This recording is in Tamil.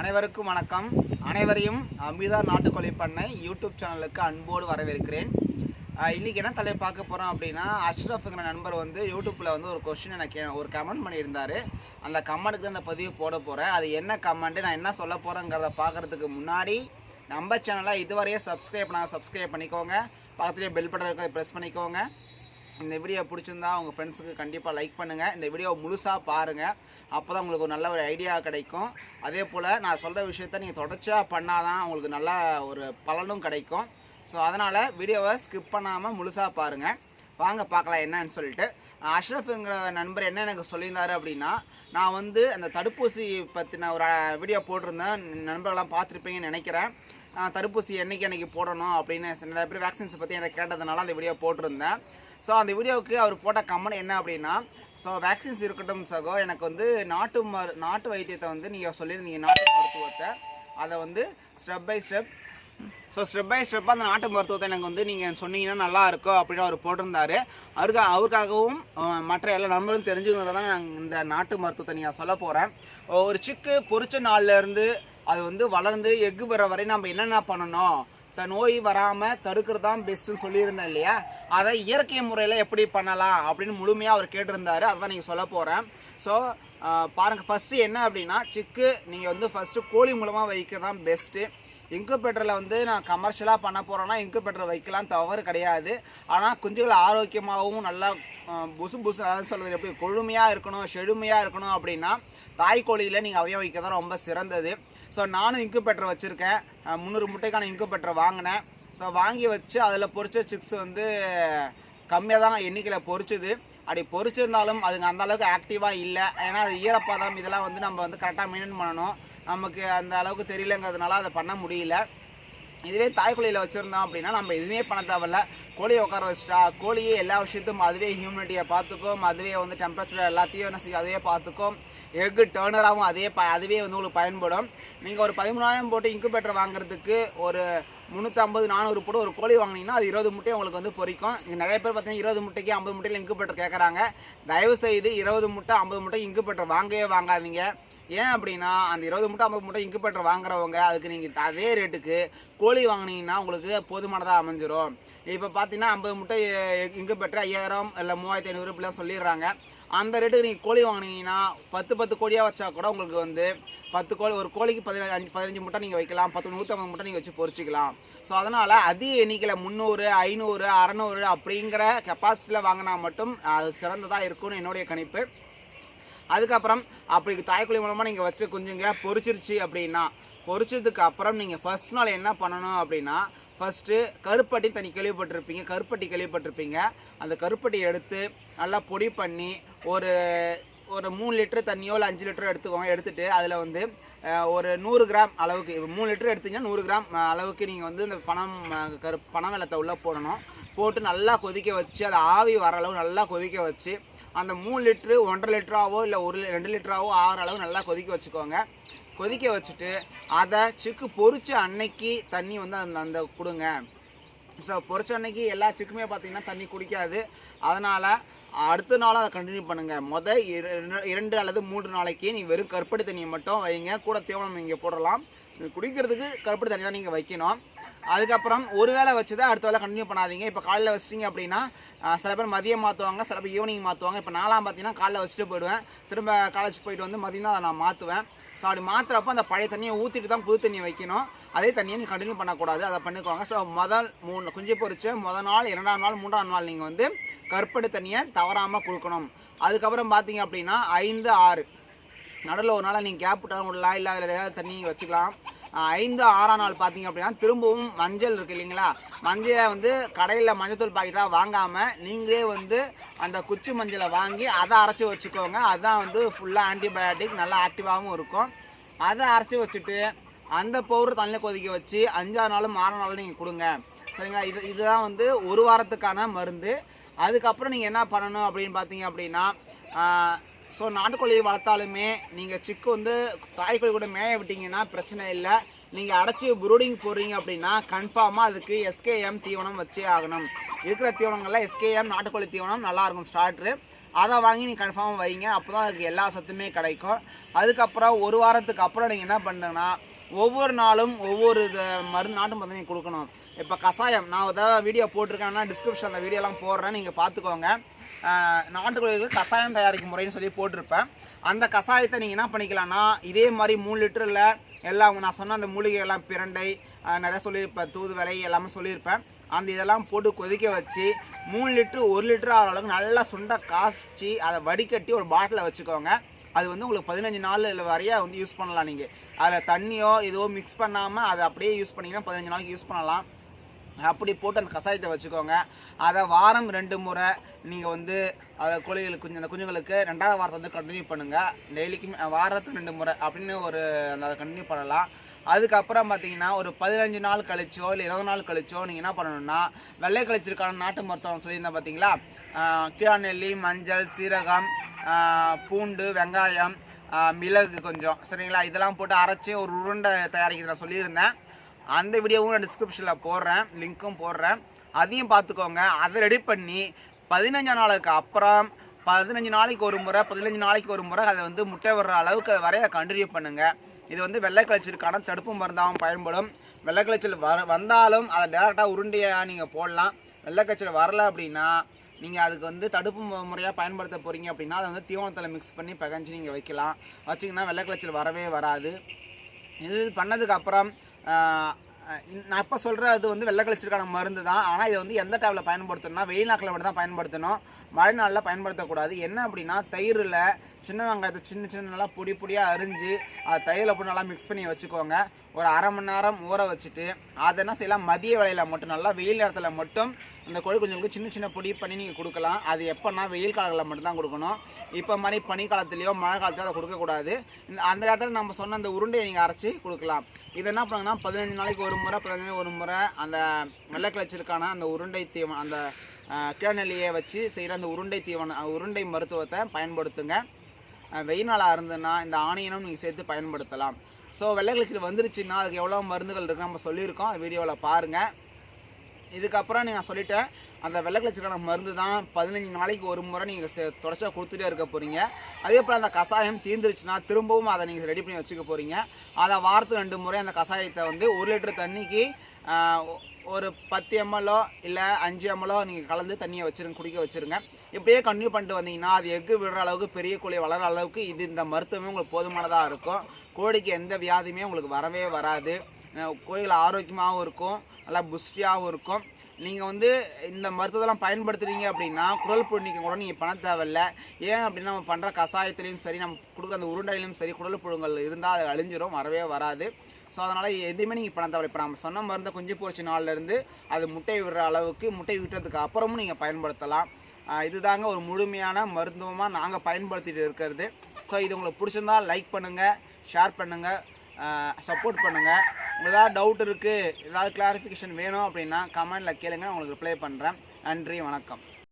அனைவருக்கும் வணக்கம். அனைவரையும் அமிதா நாட்டுக்கோழி பண்ணை யூடியூப் சேனலுக்கு அன்போடு வரவேற்கிறேன். இன்றைக்கி என்ன தலையை பார்க்க போகிறோம் அப்படின்னா அஷ்ரஃப்ங்கிற நண்பர் வந்து யூடியூப்பில் வந்து ஒரு கொஸ்டின் எனக்கு ஒரு கமெண்ட் பண்ணியிருந்தார். அந்த கமெண்ட்டுக்கு தான் பதிவு போட போகிறேன் அது என்ன கமெண்ட்டு நான் என்ன சொல்ல போகிறேங்கிறத பார்க்குறதுக்கு முன்னாடி நம்ம சேனலை இதுவரையே சப்ஸ்கிரைப் பண்ணால் சப்ஸ்கிரைப் பண்ணிக்கோங்க. பக்கத்துலேயே பெல் பட்டன் இருக்க ப்ரெஸ் பண்ணிக்கோங்க. இந்த வீடியோ பிடிச்சிருந்தா உங்கள் ஃப்ரெண்ட்ஸுக்கு கண்டிப்பாக லைக் பண்ணுங்கள் இந்த வீடியோ முழுசாக பாருங்கள் அப்போ தான் உங்களுக்கு ஒரு நல்ல ஒரு ஐடியா கிடைக்கும். அதே போல் நான் சொல்கிற விஷயத்த நீங்கள் தொடர்ச்சியாக பண்ணால் தான் உங்களுக்கு நல்ல ஒரு பலனும் கிடைக்கும். ஸோ அதனால் வீடியோவை ஸ்கிப் பண்ணாமல் முழுசாக பாருங்கள் வாங்க பார்க்கலாம் என்னன்னு சொல்லிட்டு. அஷ்ரஃப்ங்கிற நண்பர் என்ன எனக்கு சொல்லியிருந்தார் அப்படின்னா நான் வந்து அந்த தடுப்பூசி பற்றின ஒரு வீடியோ போட்டிருந்தேன். நண்பர்கள்லாம் பார்த்துருப்பீங்கன்னு நினைக்கிறேன். தடுப்பூசி என்னைக்கு எனக்கு போடணும் அப்படின்னு நிறைய பேர் வேக்சின்ஸை பற்றி எனக்கு கேட்டதுனால அந்த வீடியோ போட்டிருந்தேன். ஸோ அந்த வீடியோவுக்கு அவர் போட்ட கமெண்ட் என்ன அப்படின்னா ஸோ வேக்சின்ஸ் இருக்கட்டும் சகோ எனக்கு வந்து நாட்டு மரு நாட்டு வைத்தியத்தை வந்து நீங்கள் சொல்லியிருந்தீங்க நாட்டு மருத்துவத்தை. அதை வந்து step by step so step by ஸ்டெப்பாக அந்த நாட்டு மருத்துவத்தை எனக்கு வந்து நீங்கள் சொன்னீங்கன்னா நல்லா இருக்கும் அப்படின்னு அவர் போட்டிருந்தாரு. அவருக்கு அவருக்காகவும் மற்ற எல்லா நண்பர்களும் தெரிஞ்சுக்கிறத தான் நான் இந்த நாட்டு மருத்துவத்தை நீங்கள் சொல்ல போகிறேன் ஒரு சிக்கு பொறிச்ச நாள்ல இருந்து அது வந்து வளர்ந்து எக்கு வர வரை நம்ம என்னென்ன பண்ணணும்? த நோய் வராமல் தடுக்கிறது தான் பெஸ்ட்டுன்னு சொல்லியிருந்தேன் இல்லையா? அதை இயற்கை முறையில் எப்படி பண்ணலாம் அப்படின்னு முழுமையாக அவர் கேட்டிருந்தார். அதான் நீங்கள் சொல்ல போகிறேன் ஸோ பாருங்கள் ஃபஸ்ட்டு என்ன அப்படின்னா சிக்கு நீங்கள் வந்து ஃபஸ்ட்டு கோழி மூலமாக வைக்க தான் பெஸ்ட்டு இன்குபேட்டரில் வந்து நான் கமர்ஷியலாக பண்ண போகிறேன்னா இன்குபேட்டர் வைக்கலாம் தவறு கிடையாது. ஆனால் குஞ்சுகள் ஆரோக்கியமாகவும் நல்லா புசு புசு அதாவது சொல்கிறது எப்படி கொழுமையாக இருக்கணும் செழுமையாக இருக்கணும் அப்படின்னா தாய்க்கோழியில் நீங்கள் அவைய வைக்க தான் ரொம்ப சிறந்தது. ஸோ நானும் இன்குபேட்டர் வச்சுருக்கேன். முந்நூறு முட்டைக்கான இன்குபேட்டர் வாங்கினேன். ஸோ வாங்கி வச்சு அதில் பொறிச்ச சிக்ஸ் வந்து கம்மியாக தான் எண்ணிக்கையில் பொறிச்சுது அப்படி பொரிச்சிருந்தாலும் அதுங்க அந்த அளவுக்கு ஆக்டிவாக இல்லை. ஏன்னா அது ஈரப்பதம் இதெல்லாம் வந்து நம்ம வந்து கரெக்டாக மெயின்டைன் பண்ணணும். நமக்கு அந்த அளவுக்கு தெரியலங்கிறதுனால அதை பண்ண முடியல. இதுவே தாய்க்குழியில் வச்சுருந்தோம் அப்படின்னா நம்ம எதுவுமே பண்ண தேவையில்ல. கோழியை உட்கார வச்சுட்டா கோழியே எல்லா விஷயத்தையும் அதுவே ஹியூமிடிட்டியை பார்த்துக்கும். அதுவே வந்து டெம்பரேச்சர் எல்லாத்தையும் என்ன செய்யும் அதுவே பார்த்துக்கும். எக்கு டேர்னராகவும் அதே ப அதுவே வந்து உங்களுக்கு பயன்படும். நீங்கள் ஒரு பதிமூணாயிரம் போட்டு இன்குபேட்டர் வாங்குறதுக்கு ஒரு முந்நூற்றம்பது நானூறு போட்டு ஒரு கோழி வாங்கினீங்கன்னா அது இருபது முட்டை உங்களுக்கு வந்து பொறிக்கும். இங்கே நிறைய பேர் பார்த்தீங்கன்னா இருபது முட்டைக்கு ஐம்பது முட்டையில் இன்குபேட்டர் கேட்குறாங்க தயவு செய்து இருபது முட்டை ஐம்பது முட்டை இன்குபேட்டர் வாங்கவே வாங்காதீங்க. ஏன் அப்படின்னா அந்த இருபது முட்டை ஐம்பது முட்டை இன்குபேட்டர் வாங்குறவங்க அதுக்கு நீங்கள் அதே ரேட்டுக்கு கோழி வாங்கினீங்கன்னா உங்களுக்கு போதுமானதாக அமைஞ்சிரும். இப்போ பார்த்தீங்கன்னா ஐம்பது முட்டை இன்குபேட்டர் ஐயாயிரம் இல்லை மூவாயிரத்தி ஐநூறு இப்படிலாம் சொல்லிடுறாங்க. அந்த ரேட்டுக்கு நீங்கள் கோழி வாங்கினீங்கன்னா பத்து பத்து கோழியாக வச்சா கூட உங்களுக்கு வந்து பத்து கோழி ஒரு கோழிக்கு பதினஞ்சு பதினஞ்சு முட்டை நீங்கள் வைக்கலாம். பத்து நூற்றம்பது முட்டை நீங்கள் வச்சு பொரிச்சிக்கலாம் ஸோ அதனால் அதிக எண்ணிக்கையில் முந்நூறு ஐநூறு அறநூறு அப்படிங்கிற கெப்பாசிட்டியில் வாங்கினா மட்டும் அது சிறந்ததாக இருக்கும்னு என்னுடைய கணிப்பு. அதுக்கப்புறம் அப்படி தாய்க்குழி மூலமாக நீங்கள் வச்சு குஞ்சுங்க பொரிச்சிருச்சு அப்படின்னா பொறிச்சதுக்கு அப்புறம் நீங்கள் ஃபர்ஸ்ட் நாள் என்ன பண்ணணும் அப்படின்னா ஃபஸ்ட்டு கருப்பட்டி தனி கேள்விப்பட்டிருப்பீங்க கருப்பட்டி கேள்விப்பட்டிருப்பீங்க. அந்த கருப்பட்டி எடுத்து நல்லா பொடி பண்ணி ஒரு ஒரு மூணு லிட்டர் தண்ணியோ இல்லை அஞ்சு லிட்டரோ எடுத்துக்கோங்க. எடுத்துகிட்டு அதில் வந்து ஒரு நூறு கிராம் அளவுக்கு மூணு லிட்டர் எடுத்தீங்கன்னா நூறு கிராம் அளவுக்கு நீங்கள் வந்து இந்த பணம் கரு பணம் வெள்ளத்தை உள்ளே போடணும். போட்டு நல்லா கொதிக்க வச்சு அதை ஆவி வர அளவு நல்லா கொதிக்க வச்சு அந்த மூணு லிட்ரு ஒன்றரை லிட்டராவோ இல்லை ஒரு ரெண்டு லிட்டராவோ ஆகிற அளவு நல்லா கொதிக்க வச்சுக்கோங்க. கொதிக்க வச்சுட்டு அதை சிக்கு பொறிச்ச அன்னைக்கு தண்ணி வந்து அந்த அந்த கொடுங்க. ஸோ பொறிச்ச அன்னைக்கு எல்லா சிக்குமே பார்த்தீங்கன்னா தண்ணி குடிக்காது. அதனால் அடுத்த நாளும் அதை கண்டினியூ பண்ணுங்கள் மொதல் இரண்டு அல்லது மூன்று நாளைக்கு நீ வெறும் கருப்பட்டி தண்ணியை மட்டும் வைங்க. கூட தீவனம் நீங்கள் போடலாம். குடிக்கிறதுக்கு கருப்பு தண்ணி தான் நீங்கள் வைக்கணும். அதுக்கப்புறம் ஒரு வேளை வச்சு தான் அடுத்த வேலை கண்டினியூ பண்ணாதீங்க. இப்போ காலையில் வச்சிட்டிங்க அப்படின்னா சில பேர் மதியம் மாற்றுவாங்க சில பேர் ஈவினிங் மாற்றுவாங்க இப்போ நாலாம் பார்த்தீங்கன்னா காலைல வச்சுட்டு போயிடுவேன். திரும்ப காலேஜ் போயிட்டு வந்து மதியம் தான் அதை நான் மாற்றுவேன் ஸோ அப்படி மாற்றுறப்ப அந்த பழைய தண்ணியை ஊற்றிட்டு தான் புது தண்ணியை வைக்கணும். அதே தண்ணியை நீ கண்டினியூ பண்ணக்கூடாது. அதை பண்ணிக்கோங்க. ஸோ முதல் மூணு குஞ்சு பொரிச்சு முதல் நாள் இரண்டாம் நாள் மூன்றாம் நாள் நீங்கள் வந்து கருப்படி தண்ணியை தவறாமல் கொடுக்கணும். அதுக்கப்புறம் பார்த்தீங்க அப்படின்னா ஐந்து ஆறு. நடுவில் ஒரு நாளாக நீங்கள் கேப் விட்டாலும் விடலாம் இல்லை அதில் ஏதாவது தண்ணி வச்சுக்கலாம். ஐந்து ஆறாம் நாள் பார்த்தீங்க அப்படின்னா திரும்பவும் மஞ்சள் இருக்குது இல்லைங்களா? மஞ்சளை வந்து கடையில் மஞ்சத்தூள் பாக்கெட்டாக வாங்காமல் நீங்களே வந்து அந்த குச்சி மஞ்சளை வாங்கி அதை அரைச்சி வச்சுக்கோங்க. அதுதான் வந்து ஃபுல்லாக ஆன்டிபயோட்டிக் நல்லா ஆக்டிவாகவும் இருக்கும். அதை அரைச்சி வச்சுட்டு அந்த பவுடர் தண்ணியில் கொதிக்க வச்சு அஞ்சாறு நாளும் ஆறாம் நாளும் நீங்கள் கொடுங்க. சரிங்களா? இது இதுதான் வந்து ஒரு வாரத்துக்கான மருந்து. அதுக்கப்புறம் நீங்கள் என்ன பண்ணணும் அப்படின்னு பார்த்தீங்க அப்படின்னா ஸோ நாட்டுக்கோழி வளர்த்தாலுமே நீங்கள் சிக்கு வந்து தாய்க்கோழி கூட மேய விட்டீங்கன்னா பிரச்சனை இல்லை. நீங்கள் அடைச்சி ப்ரூடிங் போடுறீங்க அப்படின்னா கன்ஃபார்மாக அதுக்கு எஸ்கேஎம் தீவனம் வச்சே ஆகணும். இருக்கிற தீவனங்கள்லாம் எஸ்கேஎம் நாட்டுக்கோழி தீவனம் நல்லா இருக்கும் ஸ்டார்ட்ரு அதை வாங்கி நீங்கள் கன்ஃபார்மாக வைங்க. அப்போ தான் அதுக்கு எல்லா சத்துமே கிடைக்கும். அதுக்கப்புறம் ஒரு வாரத்துக்கு அப்புறம் நீங்கள் என்ன பண்ணுங்கன்னா ஒவ்வொரு நாளும் ஒவ்வொரு இது மருந்து நாட்டு மருந்து நீங்கள் கொடுக்கணும். இப்போ கஷாயம் நான் ஏதாவது வீடியோ போட்டிருக்கேன்னா டிஸ்கிரிப்ஷன் அந்த வீடியோலாம் போடுறேன். நீங்கள் பார்த்துக்கோங்க. நாட்டுக்கோழிகளுக்கு கஷாயம் தயாரிக்கும் முறைன்னு சொல்லி போட்டிருப்பேன். அந்த கஷாயத்தை நீங்கள் என்ன பண்ணிக்கலாம்னா இதே மாதிரி மூணு லிட்டரில் எல்லாம் நான் சொன்ன அந்த மூலிகை எல்லாம் பிரண்டை நிறைய சொல்லியிருப்பேன் தூதுவளை எல்லாமே சொல்லியிருப்பேன். அந்த இதெல்லாம் போட்டு கொதிக்க வச்சு மூணு லிட்ரு ஒரு லிட்டர் ஆகிற அளவுக்கு நல்லா சுண்டை காய்ச்சி அதை வடிகட்டி ஒரு பாட்டிலில் வச்சுக்கோங்க. அது வந்து உங்களுக்கு பதினஞ்சு நாள் வரைய வந்து யூஸ் பண்ணலாம் நீங்கள் அதில் தண்ணியோ ஏதோ மிக்ஸ் பண்ணாமல் அதை அப்படியே யூஸ் பண்ணிங்கன்னா பதினஞ்சு நாளைக்கு யூஸ் பண்ணலாம். அப்படி போட்டு அந்த கஷாயத்தை வச்சுக்கோங்க. அதை வாரம் ரெண்டு முறை நீங்கள் வந்து அதை கோழிகளுக்கு குஞ்சு அந்த குஞ்சுங்களுக்கு ரெண்டாவது வாரத்தை வந்து கண்டினியூ பண்ணுங்கள் டெய்லிக்கும் வாரத்துக்கு ரெண்டு முறை அப்படின்னு ஒரு அந்த அதை கண்டினியூ பண்ணலாம். அதுக்கப்புறம் பார்த்தீங்கன்னா ஒரு பதினஞ்சு நாள் கழிச்சோ இல்லை இருபது நாள் கழிச்சோ நீங்கள் என்ன பண்ணணும்னா வெள்ளை கழிச்சிருக்கான நாட்டு மருத்துவம் சொல்லியிருந்தேன் பார்த்தீங்களா கீழாநெல்லி மஞ்சள் சீரகம் பூண்டு வெங்காயம் மிளகு கொஞ்சம். சரிங்களா? இதெல்லாம் போட்டு அரைச்சி ஒரு உருண்டை தயாரிக்க நான் சொல்லியிருந்தேன். அந்த வீடியோவும் நான் டிஸ்கிரிப்ஷனில் போடுறேன் லிங்க்கும் போடுறேன். அதையும் பார்த்துக்கோங்க. அதை ரெடி பண்ணி பதினஞ்சாம் நாளுக்கு அப்புறம் பதினஞ்சு நாளைக்கு ஒரு முறை பதினஞ்சு நாளைக்கு ஒரு முறை அதை வந்து முட்டை வர்ற அளவுக்கு அதை வரைய கண்டினியூ பண்ணுங்கள் இது வந்து வெள்ளை கழிச்சிருக்கான தடுப்பு மருந்தாகவும் பயன்படும். வெள்ளை கழிச்சல் வர வந்தாலும் அதை டேரெக்டாக உருண்டையாக நீங்கள் போடலாம். வெள்ளை கழிச்சல் வரல அப்படின்னா நீங்கள் அதுக்கு வந்து தடுப்பு முறையாக பயன்படுத்த போகிறீங்க அப்படின்னா அதை வந்து தீவனத்தில் மிக்ஸ் பண்ணி பகஞ்சு நீங்கள் வைக்கலாம். வச்சிங்கன்னா வெள்ளை கழிச்சல் வரவே வராது. இது பண்ணதுக்கப்புறம் நான் இப்போ சொல்கிறது வந்து வெள்ளை கழிச்சிருக்கான மருந்து தான். ஆனால் இதை வந்து எந்த டைமில் பயன்படுத்தணும்னா வெயில் நாட்களில் மட்டும் தான் பயன்படுத்தணும். மழை நாளில் பயன்படுத்தக்கூடாது. என்ன அப்படின்னா தயிரில் சின்ன வெங்காயத்தை சின்ன சின்ன நல்லா பொடி பொடியாக அரிஞ்சு அது தயிரில் போட்டு நல்லா மிக்ஸ் பண்ணி வச்சுக்கோங்க. ஒரு அரை மணி நேரம் ஊற வச்சுட்டு அதை என்ன செய்யலாம்? மதிய வேலையில் மட்டும் நல்லா வெயில் நேரத்தில் மட்டும் இந்த கோழி குஞ்சுகளுக்கு சின்ன சின்ன பொடி பண்ணி நீங்கள் கொடுக்கலாம். அது எப்போன்னா வெயில் காலங்களில் மட்டும்தான் கொடுக்கணும். இப்போ மாதிரி பனி காலத்துலேயோ மழை காலத்துலையோ அதை கொடுக்கக்கூடாது இந்த அந்த நேரத்தில் நம்ம சொன்ன அந்த உருண்டையை நீங்கள் அரைச்சி கொடுக்கலாம். இது என்ன பண்ணுங்கன்னா பதினஞ்சு நாளைக்கு ஒரு முறை பதினஞ்சு ஒரு முறை அந்த வெள்ளை அந்த உருண்டை தீவனம் அந்த கிழநிலையை வச்சு செய்கிற அந்த உருண்டை தீவனம் உருண்டை மருத்துவத்தை பயன்படுத்துங்க. வெயில் நாளாக இருந்ததுன்னா இந்த ஆனியனும் நீங்கள் சேர்த்து பயன்படுத்தலாம். ஸோ வெள்ளை வந்துருச்சுன்னா அதுக்கு எவ்வளோ மருந்துகள் இருக்குது நம்ம சொல்லியிருக்கோம். வீடியோவில் பாருங்கள் இதுக்கப்புறம் நீங்கள் சொல்லிட்டேன். அந்த வெள்ளக்கிழச்சிக்கான மருந்து தான் பதினஞ்சு நாளைக்கு ஒரு முறை நீங்கள் தொடர்ச்சியாக கொடுத்துட்டே இருக்க போகிறீங்க அதே போல் அந்த கஷாயம் தீர்ந்துருச்சுன்னா திரும்பவும் அதை நீங்கள் ரெடி பண்ணி வச்சுக்க போகிறீங்க அதை வாரத்துக்கு ரெண்டு முறை அந்த கஷாயத்தை வந்து ஒரு லிட்டர் தண்ணிக்கு ஒரு பத்து எம்எல்ஓ இல்லை அஞ்சு எம்எல்ஓ நீங்கள் கலந்து தண்ணியை வச்சுருங்க குடிக்க வச்சுருங்க. இப்படியே கண்டினியூ பண்ணிட்டு வந்தீங்கன்னா அது எக்கு விடுற அளவுக்கு பெரிய கோழி வளர அளவுக்கு இது இந்த மருத்துவமே உங்களுக்கு போதுமானதாக இருக்கும். கோழிக்கு எந்த வியாதியுமே உங்களுக்கு வரவே வராது. கோழிகள் ஆரோக்கியமாகவும் இருக்கும் நல்லா புஷ்டியாகவும் இருக்கும். நீங்கள் வந்து இந்த மருத்துவத்தெல்லாம் பயன்படுத்துகிறீங்க அப்படின்னா குடல் புழு கூட நீங்கள் பண்ண தேவையில்ல. ஏன் அப்படின்னா நம்ம பண்ணுற கஷாயத்துலேயும் சரி நம்ம கொடுக்குற அந்த உருண்டையிலையும் சரி குடல் புழுங்கள் இருந்தால் அது அழிஞ்சிரும் வரவே வராது. ஸோ அதனால் எதுவுமே நீங்கள் பண்ண தேவையில்ல. இப்போ நம்ம சொன்ன மருந்தை குஞ்சு போச்சு நாள்லேருந்து அது முட்டை விடுற அளவுக்கு முட்டை விட்டுறதுக்கு அப்புறமும் நீங்கள் பயன்படுத்தலாம். இது இதுதாங்க ஒரு முழுமையான மருத்துவமாக நாங்கள் பயன்படுத்திட்டு இருக்கிறது. ஸோ இது உங்களுக்கு பிடிச்சிருந்தா லைக் பண்ணுங்கள் ஷேர் பண்ணுங்கள் சப்போர்ட் பண்ணுங்கள் ஏதாவது டவுட் இருக்குது ஏதாவது கிளாரிஃபிகேஷன் வேணும் அப்படின்னா கமெண்டில் கேளுங்க நான் உங்களுக்கு ரிப்ளை பண்ணுறேன் நன்றி வணக்கம்.